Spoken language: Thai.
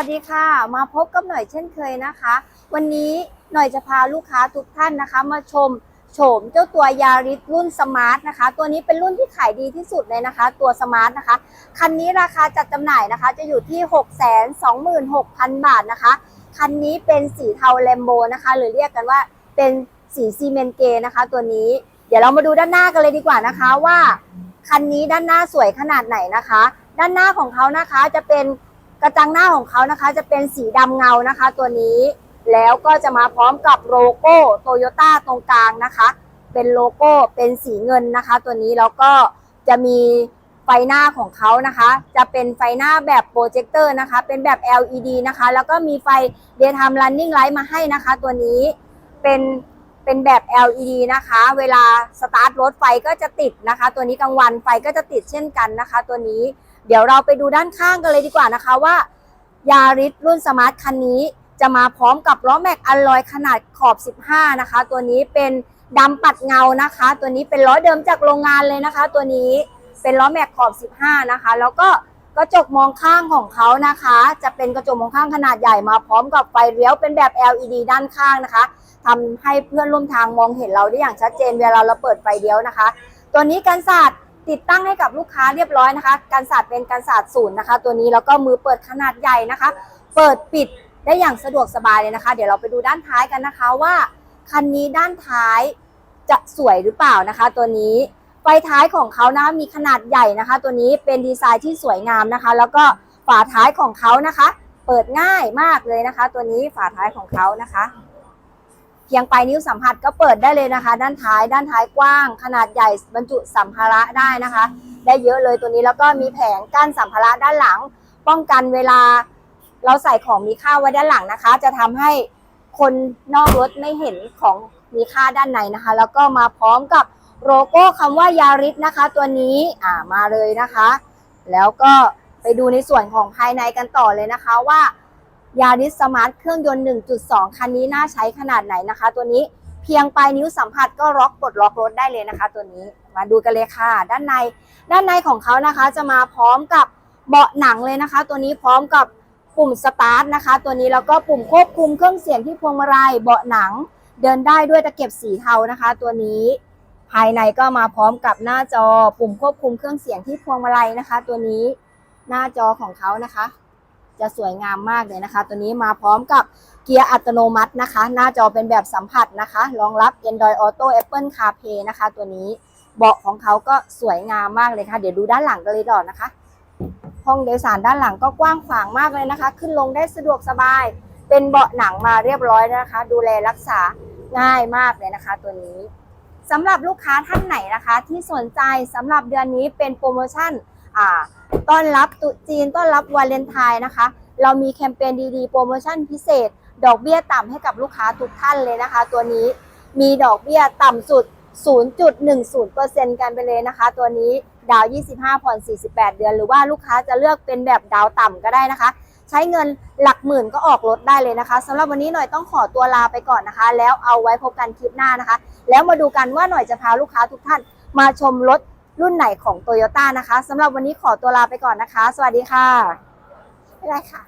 ัสดีค่ะ มาพบกับหน่อยเช่นเคยนะคะ วันนี้หน่อยจะพาลูกค้าทุกท่านนะคะ มาชมโฉมเจ้าตัวยาริสรุ่นสมาร์ทนะคะ ตัวนี้เป็นรุ่นที่ขายดีที่สุดเลยนะคะ ตัวสมาร์ทนะคะ คันนี้ราคาจัดจำหน่ายนะคะ จะอยู่ที่ 626,000 บาทนะคะ คันนี้เป็นสีเทาแลมโบนะคะ หรือเรียกกันว่าเป็นสีซีเมนเกย์นะคะ ตัวนี้ เดี๋ยวเรามาดูด้านหน้ากันเลยดีกว่านะคะว่า คันนี้ด้านหน้าสวยขนาดไหนนะคะ ด้านหน้าของเขานะคะจะเป็น กระจังหน้าของเขานะคะจะเป็นสีดำเงานะคะ ตัวนี้แล้วก็จะมาพร้อมกับโลโก้โตโยต้าตรงกลางนะคะ เป็นโลโก้เป็นสีเงินนะคะ ตัวนี้แล้วก็จะมีไฟหน้าของเขานะคะ จะเป็นไฟหน้าแบบโปรเจคเตอร์นะคะ เป็นแบบ LED นะคะ แล้วก็มีไฟ Daytime Running Light มาให้นะคะ ตัวนี้เป็นเป็นแบบ LED นะคะ เวลาสตาร์ทรถไฟก็จะติดนะคะ ตัวนี้กลางวันไฟก็จะติดเช่นกันนะคะ ตัวนี้ เดี๋ยวเราไปดูด้านข้างกันเลยดีกว่านะคะว่ายาริสรุ่นสมาร์ทคันนี้จะมาพร้อมกับล้อแม็กอลลอยขนาดขอบ 15 นะคะ ตัวนี้เป็นดำปัดเงานะคะ ตัวนี้เป็นล้อเดิมจากโรงงานเลยนะคะ ตัวนี้เป็นล้อแม็กขอบ 15 นะคะ แล้วก็กระจกมองข้างของเขานะคะ จะเป็นกระจกมองข้างขนาดใหญ่มาพร้อมกับไฟเลี้ยวเป็นแบบ LED ด้านข้างนะคะทำให้เพื่อนร่วมทางมองเห็นเราได้อย่างชัดเจนเวลาเราเปิดไฟเลี้ยวนะคะ ตัวนี้กันศาสตร์ ติดตั้งให้กับลูกค้าเรียบร้อยนะคะกันศาสตร์เป็นกันศาสตร์ศูนย์นะคะ ตัวนี้แล้วก็มือเปิดขนาดใหญ่นะคะ เปิดปิดได้อย่างสะดวกสบายเลยนะคะ เดี๋ยวเราไปดูด้านท้ายกันนะคะว่าคันนี้ด้านท้ายจะสวยหรือเปล่านะคะ ตัวนี้ไฟท้ายของเขานะมีขนาดใหญ่นะคะ ตัวนี้เป็นดีไซน์ที่สวยงามนะคะ แล้วก็ฝาท้ายของเขานะคะ เปิดง่ายมากเลยนะคะ ตัวนี้ฝาท้ายของเขานะคะ เพียงปลายนิ้วสัมผัสก็เปิดได้เลยนะคะ ด้านท้ายด้านท้ายกว้าง ขนาดใหญ่บรรจุสัมภาระได้นะคะ ได้เยอะเลยตัวนี้แล้วก็มีแผงกั้นสัมภาระด้านหลัง ป้องกันเวลา เราใส่ของมีค่าไว้ด้านหลังนะคะ จะทำให้คนนอกรถไม่เห็นของมีค่าด้านในนะคะ แล้วก็มาพร้อมกับโลโก้คำว่ายาริสนะคะ ตัวนี้อ่ามาเลยนะคะ แล้วก็ไปดูในส่วนของภายในกันต่อเลยนะคะว่า ยาริสสมาร์ทเครื่องยนต์ 1.2 คันนี้น่าใช้ขนาดไหนนะคะ ตัวนี้เพียงปลายนิ้วสัมผัสก็ล็อกปลดล็อกรถได้เลยนะคะ ตัวนี้มาดูกันเลยค่ะ ด้านในด้านในของเขานะคะ จะมาพร้อมกับเบาะหนังเลยนะคะ ตัวนี้พร้อมกับปุ่มสตาร์ทนะคะ ตัวนี้แล้วก็ปุ่มควบคุมเครื่องเสียงที่พวงมาลัยเบาะหนัง เดินได้ด้วยตะเข็บสีเทานะคะ ตัวนี้ภายในก็มาพร้อมกับหน้าจอปุ่มควบคุมเครื่องเสียงที่พวงมาลัยนะคะ ตัวนี้หน้าจอของเขานะคะ จะสวยงามมากเลยนะคะ ตัวนี้มาพร้อมกับเกียร์อัตโนมัตินะคะ หน้าจอเป็นแบบสัมผัสนะคะ รองรับ Android Auto Apple CarPlay นะคะ ตัวนี้เบาะของเขาก็สวยงามมากเลยค่ะ เดี๋ยวดูด้านหลังกันเลยดอนนะคะ ห้องโดยสารด้านหลังก็กว้างขวางมากเลยนะคะ ขึ้นลงได้สะดวกสบาย เป็นเบาะหนังมาเรียบร้อยนะคะ ดูแลรักษาง่ายมากเลยนะคะ ตัวนี้สำหรับลูกค้าท่านไหนนะคะ ที่สนใจสำหรับเดือนนี้เป็นโปรโมชั่น อ่า ต้อนรับตุจีนต้อนรับวาเลนไทน์นะคะ เรามีแคมเปญดีๆ โปรโมชั่นพิเศษ ดอกเบี้ยต่ำให้กับลูกค้าทุกท่านเลยนะคะ ตัวนี้มีดอกเบี้ยต่ำสุด 0.10%กันไปเลยนะคะ ตัวนี้ดาว 25 ผ่อน 48 เดือน หรือว่าลูกค้าจะเลือกเป็นแบบดาวต่ำก็ได้นะคะ ใช้เงินหลักหมื่นก็ออกรถได้เลยนะคะสำหรับวันนี้หน่อยต้องขอตัวลาไปก่อนนะคะ แล้วเอาไว้พบกันคลิปหน้านะคะ แล้วมาดูกันว่าหน่อยจะพาลูกค้าทุกท่านมาชมรถ รุ่นไหนของโตโยต้านะคะสำหรับวันนี้ขอตัวลาไปก่อนนะคะ สวัสดีค่ะบ๊ายบายค่ะ